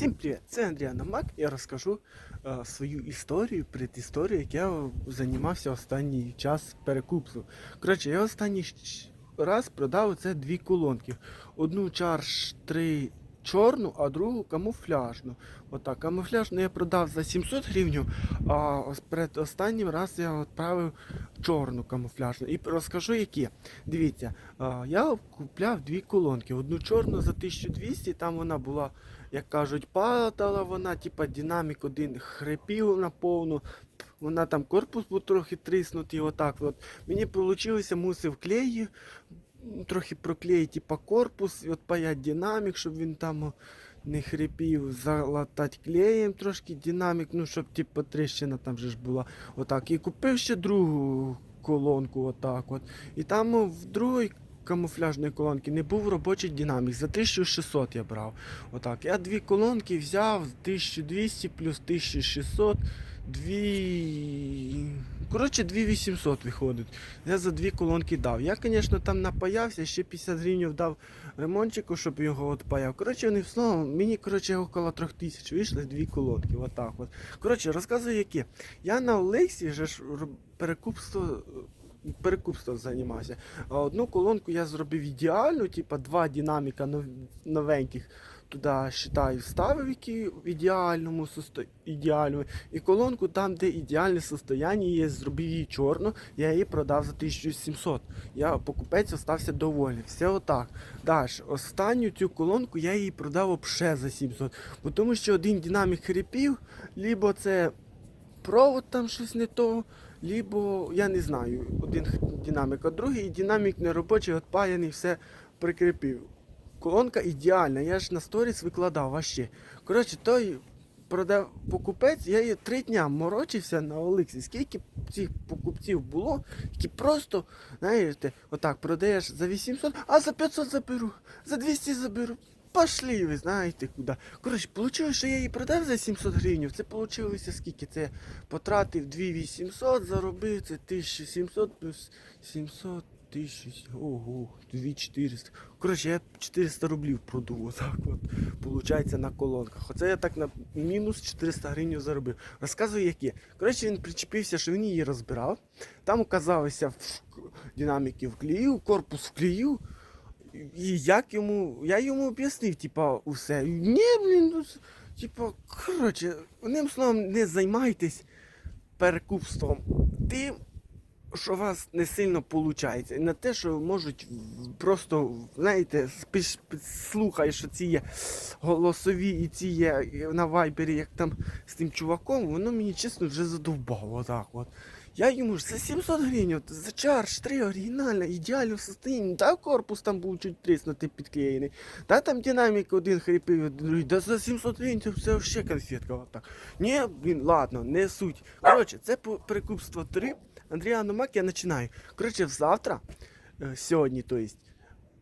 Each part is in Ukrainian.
Всім привіт! Це Андрій Намак. Я розкажу е, свою історію, предісторію, як я займався останній час перекупством. Коротше, я останній раз продав це дві колонки. Одну чарш 3 чорну, а другу камуфляжну. Отак, камуфляжну я продав за 700 гривень, а перед останнім раз я відправив чорну камуфляжну. І розкажу які. Дивіться, е, я купляв дві колонки. Одну чорну за 1200, там вона була як кажуть, падала вона, типа динамік один хрипів на повну. Вона там корпус був трохи тріснутий, отак от. Мені вийшло, мусив клеї, трохи проклеїти типа корпус, і паять динамік, щоб він там не хрипів, залатати клеєм трошки динамік, ну щоб типа тріщина там же ж була. Отак. І купив ще другу колонку, отак от. І там в другій камуфляжної колонки не був робочий динамік. За 1600 я брав. Отак. Я дві колонки взяв 1200 плюс 1600. Дві. Коротше, 2800 виходить. Я за дві колонки дав. Я, звісно, там напаявся, ще 50 гривень дав ремонтчику, щоб його от паяв. Коротше, вони знову, мені коротше, около 3000 вийшли дві колонки. Отак от. Коротше, розказую які. Я на Олексі вже перекупство. Перекупством займався. Одну колонку я зробив ідеальну, типа два динаміка новеньких туди считаю, вставив, які в ідеальному состо... ідеальному. І колонку там, де ідеальне состояння є, зробив її чорну, я її продав за 1700. Я покупець остався довольний. Все отак. Далі, останню цю колонку я її продав взагалі за 700. Бо тому що один динамік хрипів, либо це провод там щось не то, либо я не знаю, один динамік, а другий динамік неробочий, отпаяний, все прикріпив. Колонка ідеальна, я ж на сторіс викладав вообще. Коротше, той продав покупець, я її три дня морочився на Олексі. Скільки цих покупців було, які просто, знаєте, отак продаєш за 800, а за 500 заберу, за 200 заберу. Пошли, ви знаєте куди. Коротше, вийшло, що я її продав за 700 гривень. Це вийшло скільки? Це потратив 2800, заробив це 1700 плюс 700 тисяч. Ого, 2400. Коротше, я 400 рублів продав. Отак от. Получається на колонках. Оце я так на мінус 400 гривень заробив. Розказую які. Коротше, він причепився, що він її розбирав. Там оказалося в динаміки вклеїв, корпус вклеїв. І як йому, я йому об'яснив, типа, усе. Ні, блін, ну, типа, коротше, одним словом, не займайтесь перекупством тим, що у вас не сильно виходить. На те, що можуть просто, знаєте, спиш, слухаєш, що ці є голосові і ці є на вайбері, як там з тим чуваком, воно мені чесно вже задовбало. Отак от. Я йому ж за 700 гривень, за чарж 3 оригінальна, ідеально состоянні. Та корпус там був чуть тріснути підклеєний. Та там динамік один хрипив, другий. Да за 700 гривень це все ще конфетка. Отак. Ні, блін, ладно, не суть. Коротше, це перекупство 3. Андріану Мак я починаю. Коротше, завтра, е, сьогодні, то есть,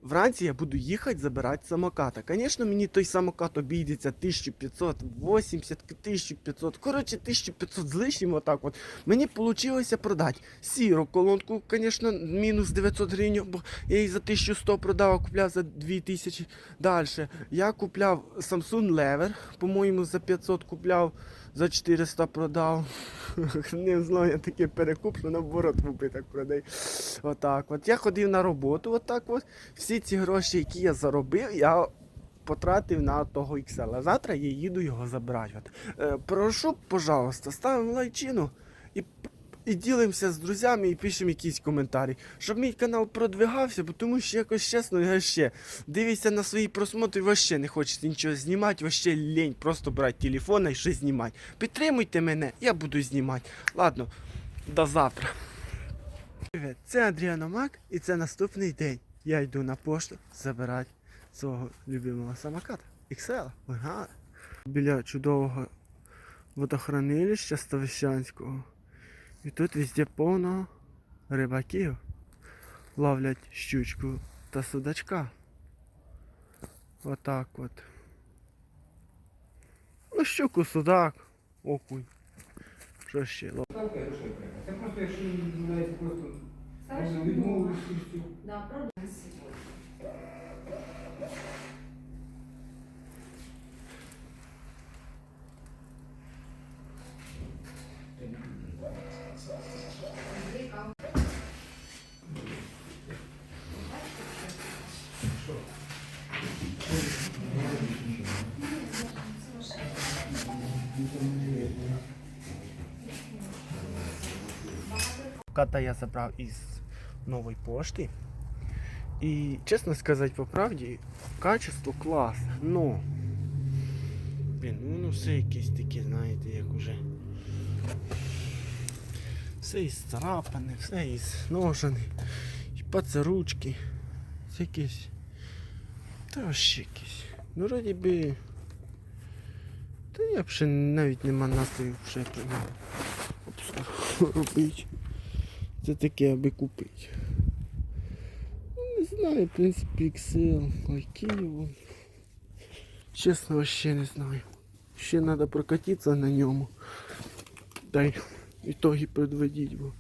Вранці я буду їхати забирати самоката. Звісно, мені той самокат обійдеться 1580, 1500. Коротше, 1500 з лишнім отак от. Мені вийшло продати сіру колонку, звісно, мінус 900 гривень, бо я її за 1100 продав, а купляв за 2000. Далі. Я купляв Samsung Lever, по-моєму, за 500 купляв, за 400 продав. Не знаю, я таке перекуплю, наоборот купи так продай. Отак от. Я ходив на роботу, отак от. Всі ці гроші, які я заробив, я потратив на того XL. А завтра я їду його забрати. Е, прошу, пожалуйста, ставимо лайчину і, і ділимося з друзями і пишемо якісь коментарі, щоб мій канал продвигався, бо тому що якось чесно, я ще дивишся на свої просмотри, вообще не хочеться нічого знімати, вообще лень просто брати телефон і щось знімати. Підтримуйте мене, я буду знімати. Ладно, до завтра. Привіт, це Андріано Мак і це наступний день. Я йду на пошту забирати свого любимого самоката. XL. Ага. Біля чудового водохранилища Ставищанського. І тут везде повно рибаків. Ловлять щучку та судачка. Отак от. Ну, щуку, судак, окунь. Що ще? лов- Так. Це просто якщо навіть просто Знаєш, самоката я забрав із нової пошти. І, чесно сказати по правді, качество класне, но. Блін, ну все якесь таке, знаєте, як уже. Все із царапане, все із ножане. І пацаручки. Це якесь. Та ще якесь. Ну вроді би. Та я б ще навіть нема настрою вже про робити. Це таке, аби купити. Ну, Не знаю, в принципі, XL, IQ. Чесно, вообще не знаю. Ще треба прокатитися на ньому. Та й ітоги підводити, бо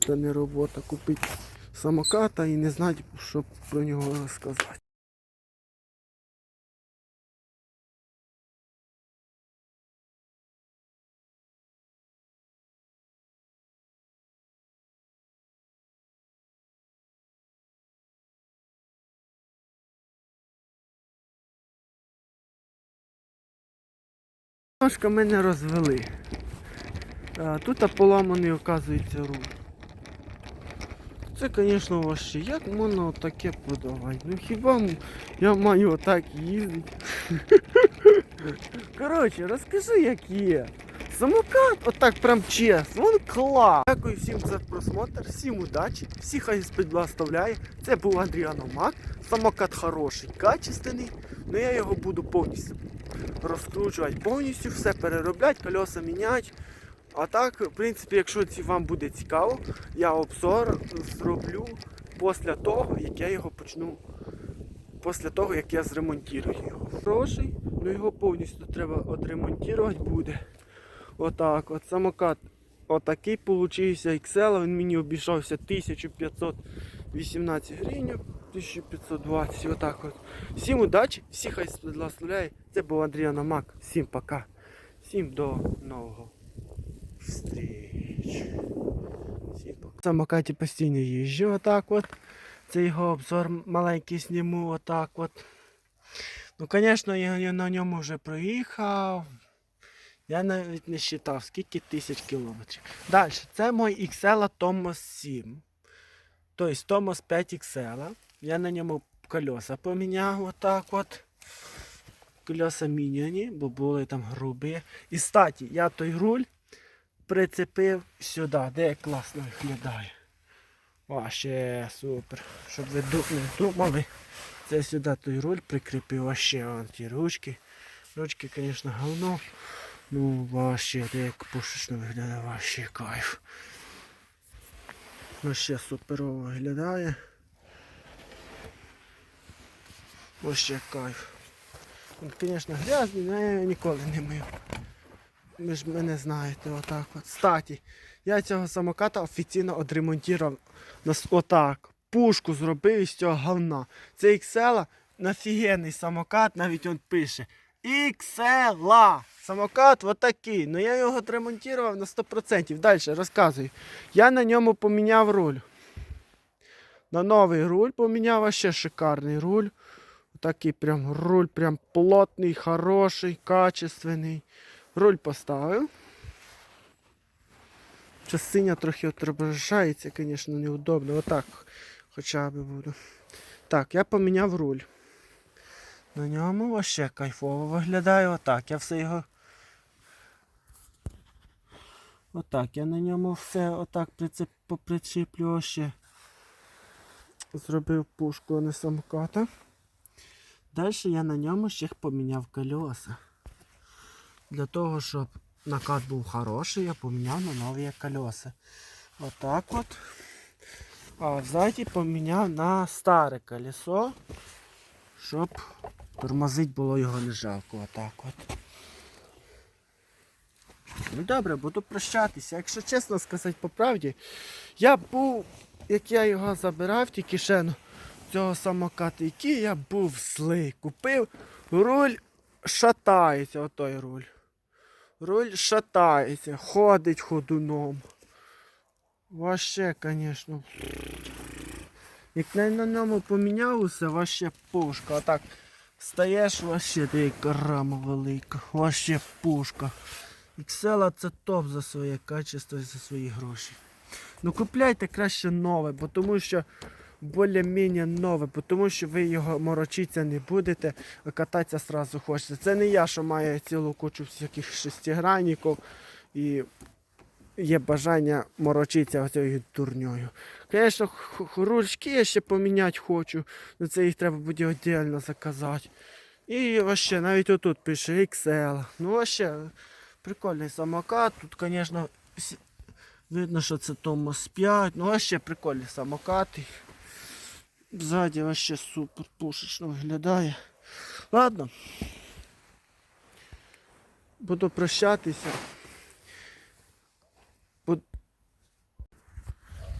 це не робота купити самоката і не знати, що про нього розказати. Немножко мене розвели. Тут поламаний, оказується, руль. Це, звісно, важче. Як можна таке продавати? Ну хіба я маю отак їздити? Коротше, розкажи, як є. Самокат, отак прям чесно, він клас. Дякую всім за просмотр, всім удачі, всіх хай благословляє. Це був Андріан Мак. Самокат хороший, качественний, але я його буду повністю розкручувати, повністю все переробляти, колеса міняти. А так, в принципі, якщо вам буде цікаво, я обзор зроблю після того, як я його почну. Після того, як я зремонтую його. Хороший, але його повністю треба отремонтувати буде. Отак, от самокат отакий получився XL, він мені обійшовся 1518 гривень, 1520, отак от. Всім удачі, всіх хай благословляє. Це був Андріана Мак. Всім пока. Всім до нового зустріч. Всім пока. Самокаті постійно їжджу отак от. Це його обзор маленький зніму отак от. Ну, звісно, я на ньому вже проїхав. Я навіть не вважав, скільки тисяч кілометрів. Далі, це мой XL Thomas 7. Тобто Thomas 5 XL. Я на ньому колеса поміняв отак от. Колеса міняні, бо були там грубі. І статі, я той руль прицепив сюди, де класно виглядає. О, ще супер. Щоб ви не думали. Це сюди той руль прикріпив, а вон ті ручки. Ручки, звісно, говно. Ну, вообще, де як пушечно виглядає, вообще кайф. Вообще суперово виглядає. Вообще кайф. Він, звісно, грязний, але я його ніколи не мив. Ви ж мене знаєте, отак от. Статі, я цього самоката офіційно відремонтував на отак. Пушку зробив із цього говна. Це XL, нафігенний самокат, навіть він пише. XL! Самокат отакий. Ну я його відремонтував на 100%. Далі розказую. Я на ньому поміняв руль. На новий руль поміняв, а ще шикарний руль. Такий прям руль, прям плотний, хороший, качественний. Руль поставив. Частиня трохи отображається, звісно, неудобно. Отак хоча б буду. Так, я поміняв руль. На ньому вообще кайфово виглядає. Отак. Я все його. Отак. Я на ньому все отак прицеп... попричіплю ще. Зробив пушку, а не самоката. Далі я на ньому ще поміняв колеса. Для того, щоб накат був хороший, я поміняв на нові колеса. Отак от. А ззаді поміняв на старе колесо, щоб тормозить було його не жалко. Отак от. Ну добре, буду прощатися. Якщо чесно сказати по правді, я був, як я його забирав, тільки ще ну, цього самоката, який я був злий. Купив руль, шатається, отой руль. Руль шатається, ходить ходуном. Ваще, звісно. Як на ньому поміняв усе, ваще пушка. Отак стаєш, ваще ти яка рама велика. Ваще пушка. XL це топ за своє качество і за свої гроші. Ну купляйте краще нове, бо тому що більш-менш нове, бо тому що ви його морочитися не будете, а кататися сразу хочеться. Це не я, що має цілу кучу всяких шестигранників і є бажання морочитися оцією дурньою. Звісно, ручки я ще поміняти хочу, але це їх треба буде віддільно заказати. І вообще, навіть отут пише XL. Ну вообще, прикольний самокат. Тут, звісно, видно, що це Томас 5. Ну вообще прикольний самокат. Ззаді вообще супер пушечно виглядає. Ладно. Буду прощатися.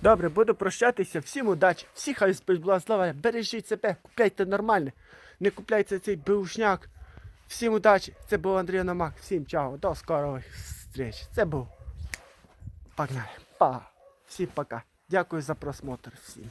Добре, буду прощатися. Всім удачі, всіх хай спить благословення. Бережіть себе, купляйте нормальне. Не купляйте цей беушняк. Всім удачі. Це був Андрій Номак, Всім чао. До скорої зустрічі. Це був. Погнали. Па. Всім пока. Дякую за просмотр всім.